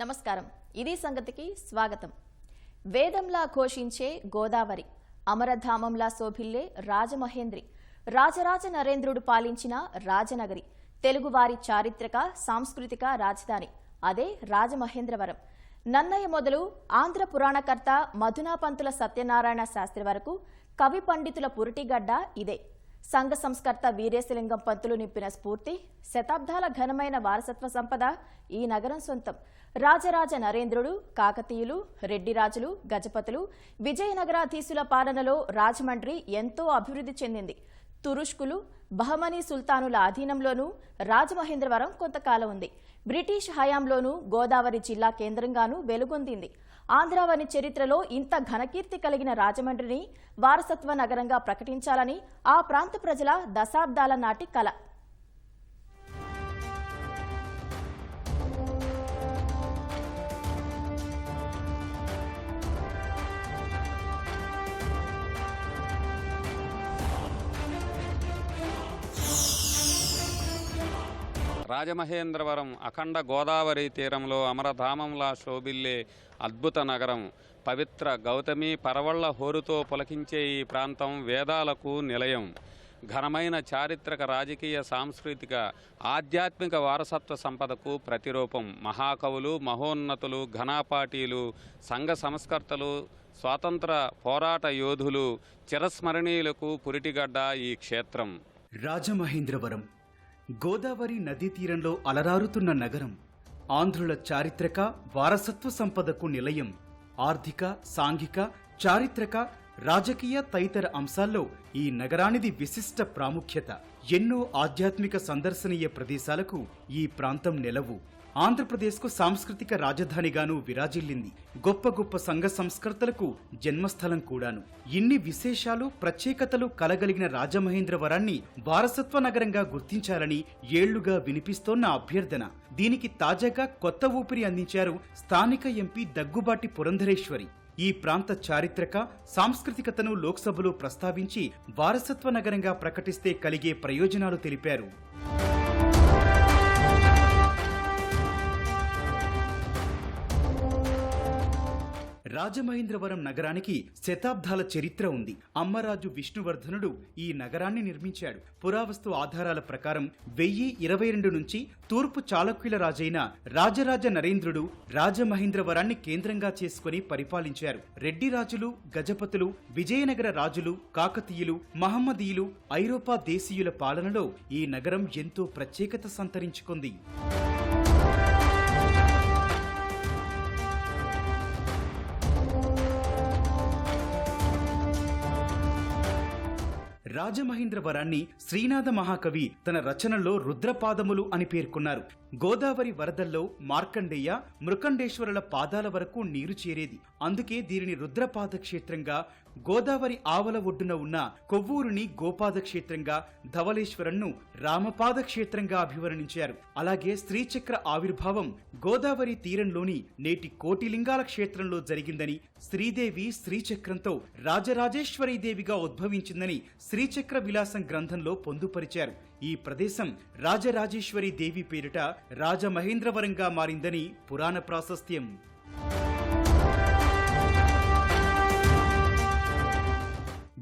నమస్కారం. ఇది సంగతికి స్వాగతం. వేదంలా ఘోషించే గోదావరి అమరధామంలా శోభిల్లే రాజమహేంద్రి రాజరాజ నరేంద్రుడు పాలించిన రాజనగరి తెలుగువారి చారిత్రక సాంస్కృతిక రాజధాని అదే రాజమహేంద్రవరం. నన్నయ్య మొదలు ఆంధ్ర పురాణకర్త మధునాపంతుల సత్యనారాయణ శాస్త్రి వరకు కవి పండితుల పురిటిగడ్డ ఇదే. సంఘ సంస్కర్త వీరేశలింగం పంతులు నింపిన స్ఫూర్తి శతాబ్దాల ఘనమైన వారసత్వ సంపద ఈ నగరం సొంతం. రాజరాజ నరేంద్రుడు కాకతీయులు రెడ్డిరాజులు గజపతులు విజయనగరాధీశుల పాలనలో రాజమండ్రి ఎంతో అభివృద్ధి చెందింది. తురుష్కులు బహమనీ సుల్తానుల అధీనంలోనూ రాజమహేంద్రవరం కొంతకాలం ఉంది. బ్రిటిష్ హయాంలోనూ గోదావరి జిల్లా కేంద్రంగానూ వెలుగొందింది. ఆంధ్రావని చరిత్రలో ఇంత ఘనకీర్తి కలిగిన రాజమండ్రిని వారసత్వ నగరంగా ప్రకటించాలని ఆ ప్రాంత ప్రజల దశాబ్దాల నాటి కళ రాజమహేంద్రవరం అఖండ గోదావరి తీరంలో అమరధామంలా శోభిల్లే అద్భుత నగరం. పవిత్ర గౌతమి పరవళ్ళ హోరుతో పులకించే ఈ ప్రాంతం వేదాలకు నిలయం. ఘనమైన చారిత్రక రాజకీయ సాంస్కృతిక ఆధ్యాత్మిక వారసత్వ సంపదకు ప్రతిరూపం. మహాకవులు మహోన్నతులు ఘనాపాటీలు సంఘ సంస్కర్తలు స్వాతంత్ర పోరాట యోధులు చిరస్మరణీయులకు పురిటిగడ్డ ఈ క్షేత్రం. రాజమహేంద్రవరం గోదావరి నదీ తీరంలో అలరారుతున్న నగరం ఆంధ్రుల చారిత్రక వారసత్వ సంపదకు నిలయం ఆర్థిక సాంఘిక చారిత్రక రాజకీయ తదితర అంశాల్లో ఈ నగరానిది విశిష్ట ప్రాముఖ్యత. ఎన్నో ఆధ్యాత్మిక సందర్శనీయ ప్రదేశాలకు ఈ ప్రాంతం నెలవు. ఆంధ్రప్రదేశ్కు సాంస్కృతిక రాజధానిగాను విరాజిల్లింది. గొప్ప గొప్ప సంఘ సంస్కర్తలకు జన్మస్థలం కూడాను. ఇన్ని విశేషాలు ప్రత్యేకతలు కలగలిగిన రాజమహేంద్రవరాన్ని వారసత్వ నగరంగా గుర్తించాలని ఏళ్ళుగా వినిపిస్తోన్న అభ్యర్థన. దీనికి తాజాగా కొత్త ఊపిరి అందించారు స్థానిక ఎంపీ దగ్గుబాటి పురంధరేశ్వరి. ఈ ప్రాంత చారిత్రక సాంస్కృతికతను లోక్సభలో ప్రస్తావించి వారసత్వ నగరంగా ప్రకటిస్తే కలిగే ప్రయోజనాలు తెలిపారు. రాజమహేంద్రవరం నగరానికి శతాబ్దాల చరిత్ర ఉంది. అమ్మరాజు విష్ణువర్ధనుడు ఈ నగరాన్ని నిర్మించాడు. పురావస్తు ఆధారాల ప్రకారం వెయ్యి ఇరవై రెండు నుంచి తూర్పు చాళుక్యుల రాజైన రాజరాజ నరేంద్రుడు రాజమహేంద్రవరాన్ని కేంద్రంగా చేసుకుని పరిపాలించారు. రెడ్డి రాజులు గజపతులు విజయనగర రాజులు కాకతీయులు మహమ్మదీయులు ఐరోపా దేశీయుల పాలనలో ఈ నగరం ఎంతో ప్రత్యేకత సంతరించుకుంది. రాజమహేంద్రవరాన్ని శ్రీనాథ మహాకవి తన రచనలో రుద్రపాదములు అని పేర్కొన్నారు. గోదావరి వరదల్లో మార్కండేయ మృకండేశ్వరుల పాదాల వరకు నీరు చేరేది. అందుకే దీనిని రుద్రపాద క్షేత్రంగా గోదావరి ఆవల ఒడ్డున ఉన్న కొవ్వూరుని గోపాద క్షేత్రంగా ధవళేశ్వరంను రామపాద క్షేత్రంగా అభివర్ణించారు. అలాగే శ్రీచక్ర ఆవిర్భావం గోదావరి తీరంలోని నేటి కోటిలింగాల క్షేత్రంలో జరిగిందని శ్రీదేవి శ్రీచక్రంతో రాజరాజేశ్వరీ దేవిగా ఉద్భవించిందని శ్రీచక్ర విలాసం గ్రంథంలో పొందుపరిచారు. ఈ ప్రదేశం రాజరాజేశ్వరి దేవి పేరిట రాజమహేంద్రవరంగా మారిందని పురాణ ప్రాశస్త్యం.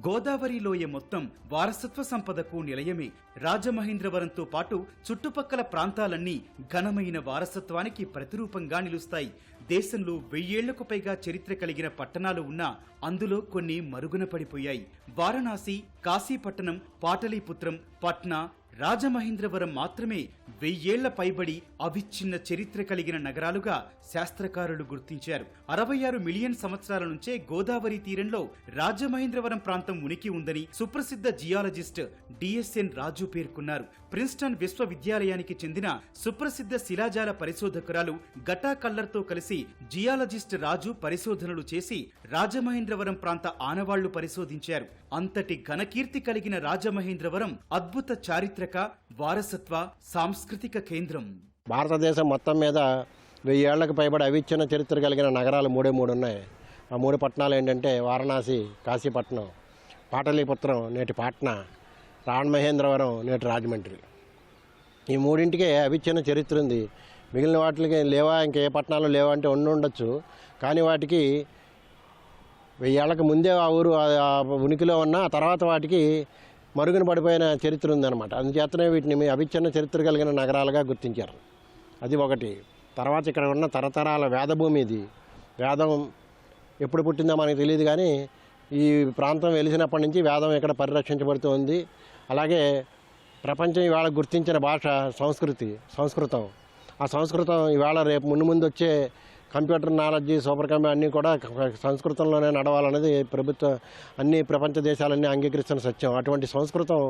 గోదావరి లోయ మొత్తం వారసత్వ సంపదకు నిలయమే. రాజమహేంద్రవరంతో పాటు చుట్టుపక్కల ప్రాంతాలన్నీ ఘనమైన వారసత్వానికి ప్రతిరూపంగా నిలుస్తాయి. దేశంలో వెయ్యేళ్ళకు పైగా చరిత్ర కలిగిన పట్టణాలు ఉన్నా అందులో కొన్ని మరుగున పడిపోయాయి. వారణాసి కాశీపట్టణం పాటలీపుత్రం పట్నా రాజమహేంద్రవరం మాత్రమే వెయ్యేళ్ళ పైబడి అవిచ్ఛిన్న చరిత్ర కలిగిన నగరాలుగా శాస్త్రకారులు గుర్తించారు. అరవై ఆరు మిలియన్ సంవత్సరాల నుంచే గోదావరి తీరంలో రాజమహేంద్రవరం ప్రాంతం ఉనికి ఉందని సుప్రసిద్ధ జియాలజిస్ట్ డిఎస్ఎన్ రాజు పేర్కొన్నారు. ప్రిన్స్టన్ విశ్వవిద్యాలయానికి చెందిన సుప్రసిద్ధ శిలాజాల పరిశోధకురాలు గటా కల్లర్తో కలిసి జియాలజిస్ట్ రాజు పరిశోధనలు చేసి రాజమహేంద్రవరం ప్రాంత ఆనవాళ్ళు పరిశోధించారు. అంతటి ఘనకీర్తి కలిగిన రాజమహేంద్రవరం అద్భుత చారిత్రక వారసత్వ సాంస్కృతిక కేంద్రం. భారతదేశం మొత్తం మీద వెయ్యేళ్ళకు పైబడి అవిచ్ఛిన్న చరిత్ర కలిగిన నగరాలు మూడే మూడు ఉన్నాయి. ఆ మూడు పట్టణాలు ఏంటంటే వారణాసి కాశీపట్నం పాటలీపుత్రం నేటి పాట్నా. రాణమహేంద్రవరం నేటి రాజమండ్రి. ఈ మూడింటికే అవిచ్ఛిన్న చరిత్ర ఉంది. మిగిలిన వాటికి లేవా ఇంకా ఏ పట్టణాలు లేవా అంటే ఉండి ఉండొచ్చు. కానీ వాటికి వెయ్యేళ్ళకి ముందే ఆ ఊరు ఉనికిలో ఉన్న తర్వాత వాటికి మరుగున పడిపోయిన చరిత్ర ఉందన్నమాట. అందుచేతనే వీటిని మీ అవిచ్ఛిన్న చరిత్ర కలిగిన నగరాలుగా గుర్తించారు. అది ఒకటి. తర్వాత ఇక్కడ ఉన్న తరతరాల వేదభూమి ఇది వేదం ఎప్పుడు పుట్టిందో మనకు తెలియదు కానీ ఈ ప్రాంతం వెలిసినప్పటి నుంచి వేదం ఇక్కడ పరిరక్షించబడుతూ ఉంది. అలాగే ప్రపంచం ఇవాళ గుర్తించిన భాష సంస్కృతి సంస్కృతం. ఆ సంస్కృతం ఇవాళ రేపు ముందు ముందు వచ్చే కంప్యూటర్ నాలెడ్జి సూపర్ కంప్యూటర్ అన్నీ కూడా సంస్కృతంలోనే నడవాలనేది ప్రభుత్వం అన్ని ప్రపంచ దేశాలన్నీ అంగీకరిస్తున్న సత్యం. అటువంటి సంస్కృతం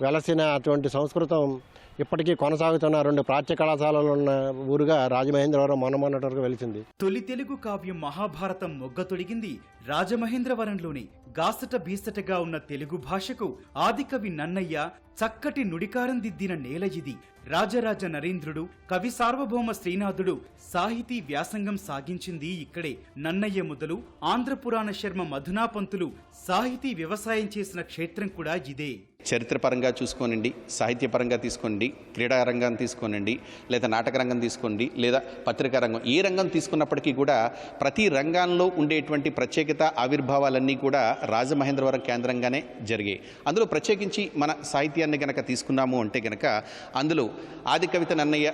వెలసిన అటువంటి సంస్కృతం ఇప్పటికీ కొనసాగుతున్న రెండు ప్రాచ్య కళాశాలలు ఉన్న ఊరుగా రాజమహేంద్రవరం మొన్న వరకు వెలిసింది. తొలి తెలుగు కావ్యం మహాభారతం మొగ్గ తొడిగింది రాజమహేంద్రవరంలోని గాసట బీసటగా ఉన్న తెలుగు భాషకు ఆదికవి నన్నయ్య చక్కటి నుడికారం దిద్దిన నేల ఇది. రాజరాజ నరేంద్రుడు కవి సార్వభౌమ శ్రీనాథుడు సాహితీ వ్యాసంగం సాగించింది ఇక్కడే. నన్నయ్య మొదలు ఆంధ్రపురాణ శర్మ మధునాపంతులు సాహితీ వ్యవసాయం చేసిన క్షేత్రం కూడా ఇదే. చరిత్రపరంగా చూసుకోనండి సాహిత్యపరంగా తీసుకోండి క్రీడా రంగం తీసుకోనండి లేదా నాటక రంగం తీసుకోండి లేదా పత్రికా రంగం. ఏ రంగం తీసుకున్నప్పటికీ కూడా ప్రతి రంగంలో ఉండేటువంటి ప్రత్యేకత ఆవిర్భావాలన్నీ కూడా రాజమహేంద్రవరం కేంద్రంగానే జరిగాయి. అందులో ప్రత్యేకించి మన సాహిత్యాన్ని గనక తీసుకున్నాము అంటే గనక అందులో ఆది కవిత నన్నయ్య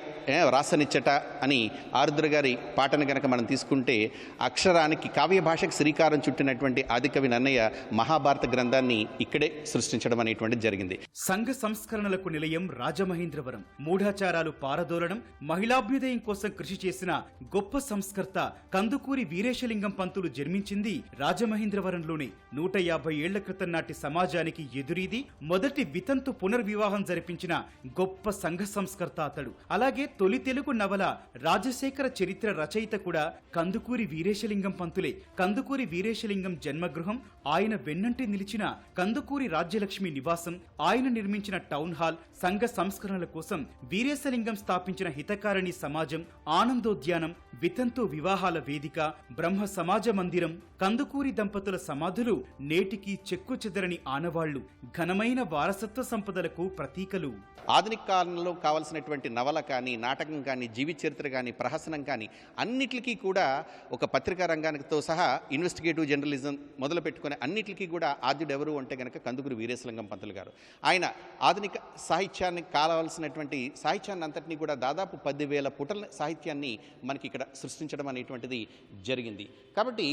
రాసనిచ్చట అని ఆరుద్ర గారి పాటను గనక మనం తీసుకుంటే అక్షరానికి కావ్య భాషకు శ్రీకారం చుట్టినటువంటి ఆదికవి నన్నయ్య మహాభారత గ్రంథాన్ని ఇక్కడే సృష్టించడం అనేటువంటిది జరిగింది. సంఘ సంస్కరణలకు నిలయం రాజమహేంద్రవరం. మూఢాచారాలు పారదోలడం మహిళాభ్యుదయం కోసం కృషి చేసిన గొప్ప సంస్కర్త కందుకూరి వీరేశలింగం పంతులు జన్మించింది రాజమహేంద్రవరంలోనే. నూట యాభై ఏళ్ళ క్రితం నాటి సమాజానికి ఎదురీది మొదటి వితంతు పునర్వివాహం జరిపించిన గొప్ప సంఘ సంస్కర్త అతడు. అలాగే తొలి తెలుగు నవల రాజశేఖర చరిత్ర రచయిత కూడా కందుకూరి వీరేశలింగం పంతులే. కందుకూరి వీరేశలింగం జన్మగృహం ఆయన వెన్నంటి నిలిచిన కందుకూరి రాజ్యలక్ష్మి నివాసం ఆయన నిర్మించిన టౌన్ హాల్ సంఘ సంస్కరణల కోసం వీరేశలింగం స్థాపించిన హితకారిణి సమాజం ఆనందోద్యానం వితంతు వివాహాల వేదిక బ్రహ్మ సమాజ మందిరం కందుకూరి దంపతుల సమాధులు నేటికి చెక్కు చెదరని ఆనవాళ్ళు ఘనమైన వారసత్వ సంపదలకు ప్రతీకలు. ఆధునిక కాలంలో కావలసినటువంటి నవల కానీ నాటకం కానీ జీవి చరిత్ర కానీ ప్రహసనం కానీ అన్నిటికీ కూడా ఒక పత్రికా రంగానికితో సహా ఇన్వెస్టిగేటివ్ జర్నలిజం మొదలు పెట్టుకునే అన్నిటికీ కూడా ఆద్యుడు ఎవరు అంటే కనుక కందుకూరి వీరేశలింగం పంతులు గారు. ఆయన ఆధునిక సాహిత్యానికి కావాల్సినటువంటి సాహిత్యాన్ని అంతటినీ కూడా దాదాపు పదివేల పుటల సాహిత్యాన్ని మనకి ఇక్కడ సృష్టించడం అనేటువంటిది జరిగింది. కాబట్టి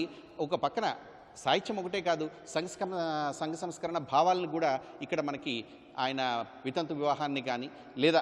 ఒక పక్కన సాహిత్యం ఒకటే కాదు సంస్కరణ సంఘ సంస్కరణ భావాలను కూడా ఇక్కడ మనకి ఆయన వితంతు వివాహాన్ని కానీ లేదా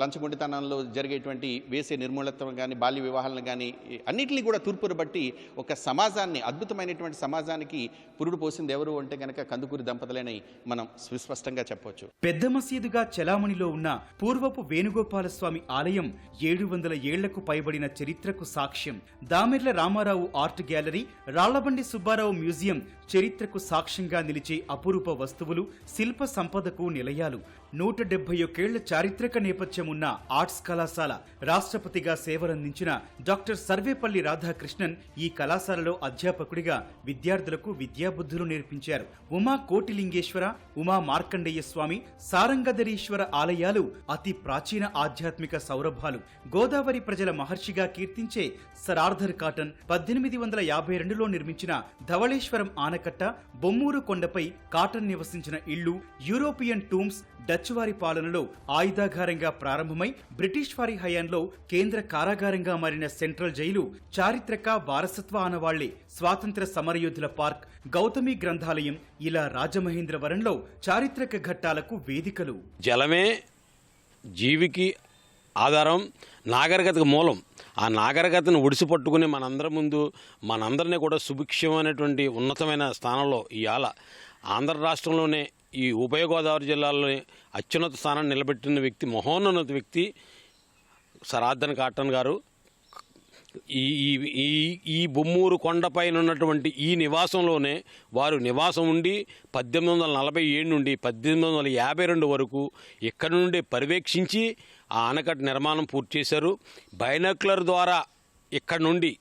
లంచగొండితనంలో జరిగేటువంటి వేసే నిర్మూలత్వం కానీ బాల్య వివాహాలను కానీ అన్నిటిని కూడా తూర్పును బట్టి ఒక సమాజాన్ని అద్భుతమైనటువంటి సమాజానికి పురుడు పోసింది ఎవరు అంటే కనుక కందుకూరి దంపతులని మనం సుస్పష్టంగా చెప్పవచ్చు పెద్ద మసీదుగా చలామణిలో ఉన్న పూర్వపు వేణుగోపాలస్వామి ఆలయం ఏడు వందల ఏళ్ళకు పైబడిన చరిత్రకు సాక్ష్యం. Damerla Ramarao art gallery Rallabandi Subbarao museum చరిత్రకు సాక్ష్యంగా నిలిచే అపురూప వస్తువులు శిల్ప సంపదకు నిలయాలు. నూట డెబ్బై ఒకేళ్ళ చారిత్రక నేపథ్యం ఉన్న ఆర్ట్స్ కళాశాల రాష్ట్రపతిగా సేవలందించిన డాక్టర్ సర్వేపల్లి రాధాకృష్ణన్ ఈ కళాశాలలో అధ్యాపకుడిగా విద్యార్థులకు విద్యాబుద్ధులు నేర్పించారు. ఉమా కోటిలింగేశ్వర ఉమా మార్కండేయ స్వామి సారంగధరీశ్వర ఆలయాలు అతి ప్రాచీన ఆధ్యాత్మిక సౌరభాలు. గోదావరి ప్రజల మహర్షిగా కీర్తించే సర్ ఆర్థర్ కాటన్ పద్దెనిమిది వందల యాభై రెండులో నిర్మించిన ధవళేశ్వరం ఆనకట్ట బొమ్మూరు కొండపై కాటన్ నివసించిన ఇళ్ళు యూరోపియన్ టూమ్స్ డచ్ వారి పాలనలో ఆయుధాగారంగా ప్రారంభమై బ్రిటిష్ వారి హయాంలో కేంద్ర కారాగారంగా మారిన సెంట్రల్ జైలు చారిత్రక వారసత్వ ఆనవాళ్ళే స్వాతంత్ర సమరయోధుల పార్క్ గౌతమి గ్రంథాలయం ఇలా రాజమహేంద్రవరంలో చారిత్రక ఘట్టాలకు వేదికలు. జలమే జీవికి ఆధారం నాగరికతకు మూలం. ఆ నాగరికతను ఒడిసి పట్టుకుని మనందరి ముందు మనందరినీ కూడా సుభిక్షమైనటువంటి ఉన్నతమైన స్థానంలో ఇవాళ ఆంధ్ర రాష్ట్రంలోనే ఈ ఉభయ గోదావరి అత్యున్నత స్థానాన్ని నిలబెట్టిన వ్యక్తి మహోన్నత వ్యక్తి సరాద్దన్ కాటన్ గారు. ఈ ఈ ఈ ఈ బొమ్మూరు కొండపైన ఉన్నటువంటి ఈ నివాసంలోనే వారు నివాసం ఉండి పద్దెనిమిది వందల నలభై ఏడు నుండి పద్దెనిమిది వందల యాభై రెండు వరకు ఇక్కడ నుండి పర్యవేక్షించి ఆ ఆనకట్ట నిర్మాణం పూర్తి చేశారు. బైనక్యులర్ ద్వారా ఇక్కడ నుండి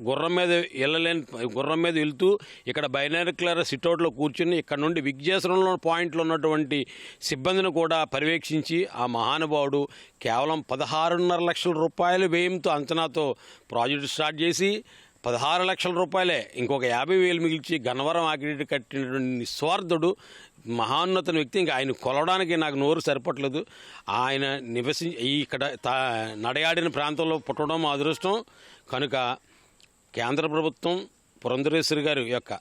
గుర్రం మీద వెళ్ళలేని గుర్రం మీద వెళ్తూ ఇక్కడ బైనారిక్యులర్ సిట్అవుట్లో కూర్చుని ఇక్కడ నుండి విగ్జేశ్వరంలో పాయింట్లో ఉన్నటువంటి సిబ్బందిని కూడా పర్యవేక్షించి ఆ మహానుభావుడు కేవలం పదహారున్నర లక్షల రూపాయలు వ్యయంతో అంచనాతో ప్రాజెక్టు స్టార్ట్ చేసి పదహారు లక్షల రూపాయలే. ఇంకొక యాభై వేలు మిగిల్చి గన్నవరం ఆకిడి కట్టినటువంటి నిస్వార్థుడు మహాన్నత వ్యక్తి. ఇంకా ఆయన కొలవడానికి నాకు నోరు సరిపట్లేదు ఆయన నివసి ఇక్కడ నడయాడిన ప్రాంతంలో పుట్టడం మా అదృష్టం. కనుక కేంద్ర ప్రభుత్వం పురంధరేశ్వరి గారి యొక్క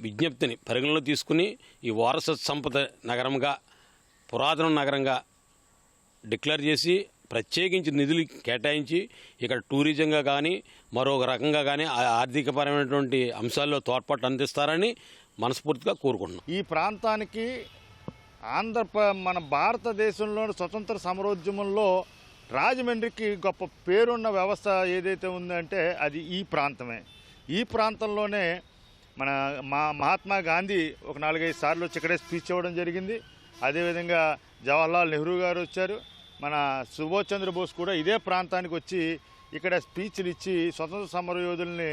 విజ్ఞప్తిని పరిగణలో తీసుకుని ఈ వారసత్వ సంపద నగరంగా పురాతన నగరంగా డిక్లేర్ చేసి ప్రత్యేకించి నిధులు కేటాయించి ఇక్కడ టూరిజంగా కానీ మరొక రకంగా కానీ ఆర్థికపరమైనటువంటి అంశాల్లో తోడ్పాటు అందిస్తారని మనస్ఫూర్తిగా కోరుకుంటున్నాం. ఈ ప్రాంతానికి ఆంధ్ర మన భారతదేశంలోని స్వతంత్ర సమరోద్యమంలో రాజమండ్రికి గొప్ప పేరున్న వ్యవస్థ ఏదైతే ఉందంటే అది ఈ ప్రాంతమే. ఈ ప్రాంతంలోనే మన మా మహాత్మా గాంధీ ఒక నాలుగైదు సార్లు వచ్చి ఇక్కడే స్పీచ్ ఇవ్వడం జరిగింది. అదేవిధంగా జవహర్లాల్ నెహ్రూ గారు వచ్చారు. మన సుభాష్ చంద్రబోస్ కూడా ఇదే ప్రాంతానికి వచ్చి ఇక్కడ స్పీచ్లు ఇచ్చి స్వతంత్ర సమరయోధుల్ని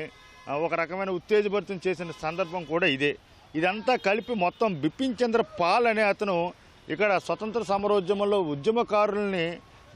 ఆ, ఒక రకమైన ఉత్తేజభరితం చేసిన సందర్భం కూడా ఇదే. ఇదంతా కలిపి మొత్తం బిపిన్ చంద్ర పాల్ అనే అతను ఇక్కడ స్వతంత్ర సమరోద్యమంలో ఉద్యమకారుల్ని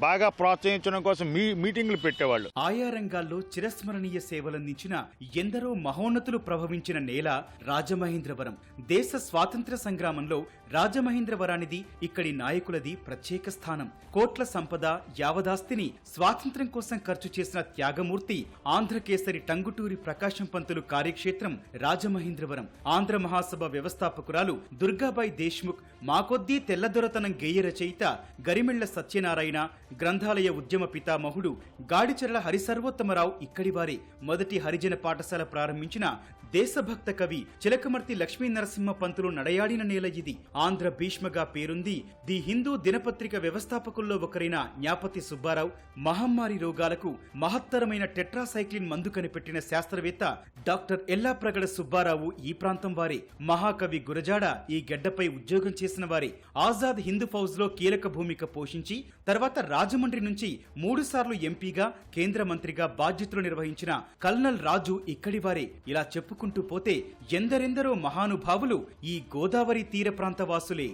బాగా ప్రోత్సహించడం కోసం మీ మీటింగ్లు పెట్టేవాళ్ళు. ఆయా రంగాల్లో చిరస్మరణీయ సేవలందించిన ఎందరో మహోన్నతులు ప్రభవించిన నేల రాజమహేంద్రవరం. దేశ స్వాతంత్ర సంగ్రామంలో రాజమహేంద్రవరానిది ఇక్కడి నాయకులది ప్రత్యేక స్థానం. కోట్ల సంపద యావదాస్తిని స్వాతంత్ర్యం కోసం ఖర్చు చేసిన త్యాగమూర్తి ఆంధ్రకేసరి టంగుటూరి ప్రకాశం పంతులు కార్యక్షేత్రం రాజమహేంద్రవరం. ఆంధ్ర మహాసభ వ్యవస్థాపకురాలు దుర్గాబాయి దేశ్ముఖ్ మాకొద్దీ తెల్లదొరతనం గేయ రచయిత గరిమెళ్ళ సత్యనారాయణ గ్రంథాలయ ఉద్యమ పితామహుడు గాడిచెర్ల హరిసర్వోత్తమరావు ఇక్కడివారే మొదటి హరిజన పాఠశాల ప్రారంభించిన దేశభక్త కవి చిలకమర్తి లక్ష్మీ నరసింహ పంతులు నడయాడిన నేల ఇది. ఆంధ్ర భీష్మగా పేరుంది. ది హిందూ దినపత్రిక వ్యవస్థాపకుల్లో ఒకరైన జ్ఞాపతి సుబ్బారావు మహమ్మారి రోగాలకు మహత్తరమైన టెట్రాసైక్లిన్ మందు కనిపెట్టిన శాస్త్రవేత్త డాక్టర్ ఎల్లాప్రగడ సుబ్బారావు ఈ ప్రాంతం వారే. మహాకవి గురజాడ ఈ గడ్డపై ఉద్యోగం చేసిన వారే. ఆజాద్ హిందూ ఫౌజ్లో కీలక భూమిక పోషించి తర్వాత రాజమండ్రి నుంచి మూడుసార్లు ఎంపీగా కేంద్ర మంత్రిగా బాధ్యతలు నిర్వహించిన కల్నల్ రాజు ఇక్కడివారే ఇలా చెప్పుకుంటూ పోతే ఎందరెందరో మహానుభావులు ఈ గోదావరి తీర ప్రాంత వాసులే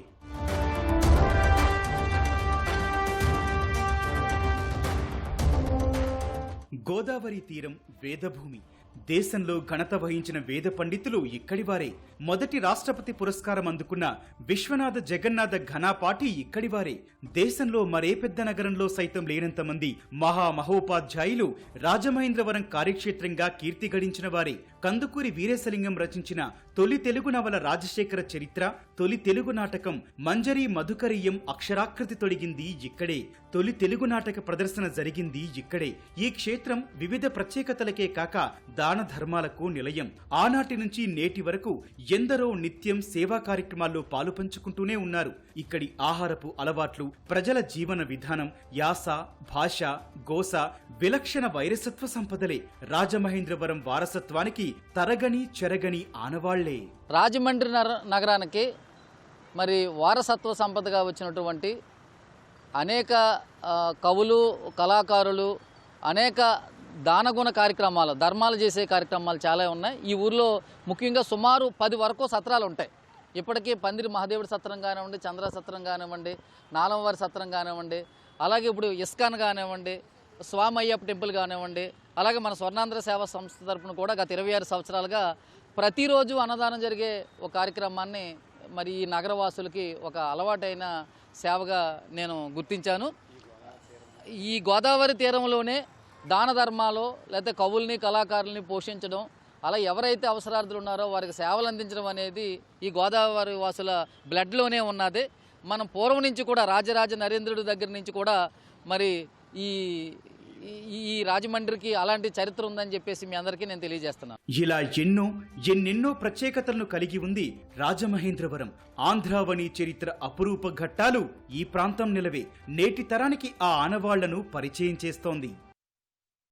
గోదావరి తీరం వేదభూమి. దేశంలో ఘనత వహించిన వేద పండితులు ఇక్కడివారే. మొదటి రాష్ట్రపతి పురస్కారం అందుకున్న విశ్వనాథ జగన్నాథ ఘనాపాటి ఇక్కడివారే. దేశంలో మరే పెద్ద నగరంలో సైతం లేనంత మంది మహా మహోపాధ్యాయులు రాజమహేంద్రవరం కార్యక్షేత్రంగా కీర్తి గడించిన వారే. కందుకూరి వీరేశలింగం రచించిన తొలి తెలుగు నవల రాజశేఖర చరిత్ర తొలి తెలుగు నాటకం మంజరి మధుకరీయం అక్షరాకృతి తొడిగింది ఇక్కడే. తొలి తెలుగు నాటక ప్రదర్శన జరిగింది ఇక్కడే. ఈ క్షేత్రం వివిధ ప్రత్యేకతలకే కాక దాన ధర్మాలకు నిలయం. ఆనాటి నుంచి నేటి వరకు ఎందరో నిత్యం సేవా కార్యక్రమాల్లో పాలు పంచుకుంటూనే ఉన్నారు. ఇక్కడి ఆహారపు అలవాట్లు ప్రజల జీవన విధానం యాస భాష గోస విలక్షణ వైరసత్వ సంపదలే. రాజమహేంద్రవరం వారసత్వానికి తరగని చెరగని ఆనవాళ్ళే. రాజమండ్రి నగరానికి మరి వారసత్వ సంపదగా వచ్చినటువంటి అనేక కవులు కళాకారులు అనేక దానగుణ కార్యక్రమాలు ధర్మాలు చేసే కార్యక్రమాలు చాలా ఉన్నాయి. ఈ ఊర్లో ముఖ్యంగా సుమారు పది వరకు సత్రాలు ఉంటాయి. ఇప్పటికీ పందిరి మహాదేవుడి సత్రం కానివ్వండి చంద్ర సత్రం కానివ్వండి నాలంవారి సత్రం కానివ్వండి అలాగే ఇప్పుడు ఇస్కాన్ కానివ్వండి స్వామి అయ్యప్ప టెంపుల్ కానివ్వండి అలాగే మన స్వర్ణాంధ్ర సేవా సంస్థ తరపున కూడా గత ఇరవై ఆరు సంవత్సరాలుగా ప్రతిరోజు అన్నదానం జరిగే ఒక కార్యక్రమాన్ని మరి ఈ నగరవాసులకి ఒక అలవాటైన సేవగా నేను గుర్తించాను. ఈ గోదావరి తీరంలోనే దాన ధర్మాలు లేకపోతే కవుల్ని కళాకారుల్ని పోషించడం అలా ఎవరైతే అవసరార్థులు ఉన్నారో వారికి సేవలు అందించడం అనేది ఈ గోదావరి వాసుల బ్లడ్లోనే ఉన్నది. మనం పూర్వం నుంచి కూడా రాజరాజ నరేంద్రుడి దగ్గర నుంచి కూడా మరి ఈ ఈ- ఈ రాజమండ్రికి అలాంటి చరిత్ర ఉందని చెప్పేసి మీ అందరికీ నేను తెలియజేస్తున్నాను ఇలా ఎన్నో ఎన్నెన్నో ప్రత్యేకతలను కలిగి ఉంది రాజమహేంద్రవరం. ఆంధ్రావని చరిత్ర అపురూప ఘట్టాలు ఈ ప్రాంతం నిలవే నేటి తరానికి ఆ ఆనవాళ్ళను పరిచయం చేస్తోంది.